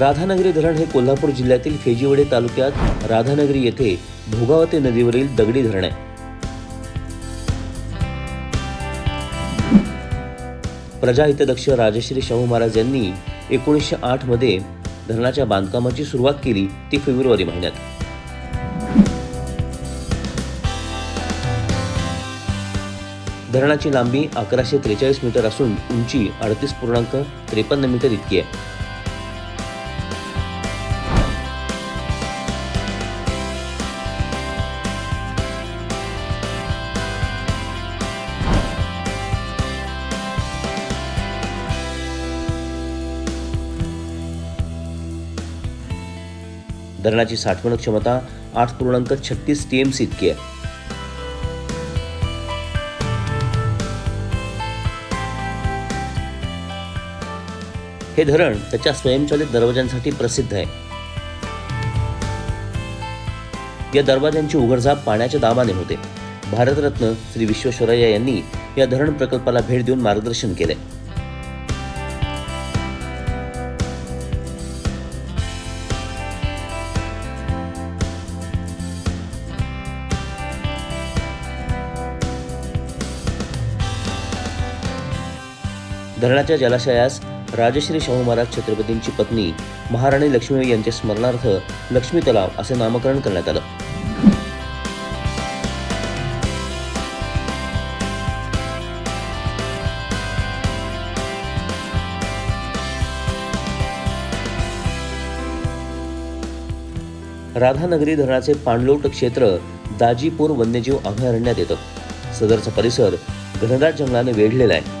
राधानगरी धरण हे कोल्हापूर जिल्ह्यातील फेजीवडे तालुक्यात राधानगरी येथे भोगावते नदीवरील दगडी धरण आहे. प्रजाहितदक्ष राजश्री शाहू महाराज यांनी एकोणीसशे आठमध्ये धरणाच्या बांधकामाची सुरुवात केली ती फेब्रुवारी महिन्यात. धरणाची लांबी अकराशे त्रेचाळीस मीटर असून उंची अडतीस पूर्णांक त्रेपन्न मीटर इतकी आहे. धरणाची साठवण क्षमता आठ पूर्णांक छत्तीस टीएमसी इतकी आहे. हे धरण त्याच्या स्वयंचलित दरवाजांसाठी प्रसिद्ध आहे. या दरवाजांची उघडझाप पाण्याच्या दाबाने होते. भारतरत्न श्री विश्वेश्वरय्या यांनी या धरण प्रकल्पाला भेट देऊन मार्गदर्शन केले. धरणाच्या जलाशयास राजश्री शाहू महाराज छत्रपतींची पत्नी महाराणी लक्ष्मीबाई यांच्या स्मरणार्थ लक्ष्मी तलाव असे नामकरण करण्यात आलं. राधानगरी धरणाचे पाणलोट क्षेत्र दाजीपूर वन्यजीव अभयारण्यात येतं. सदरचा परिसर घनदाट जंगलाने वेढलेला आहे.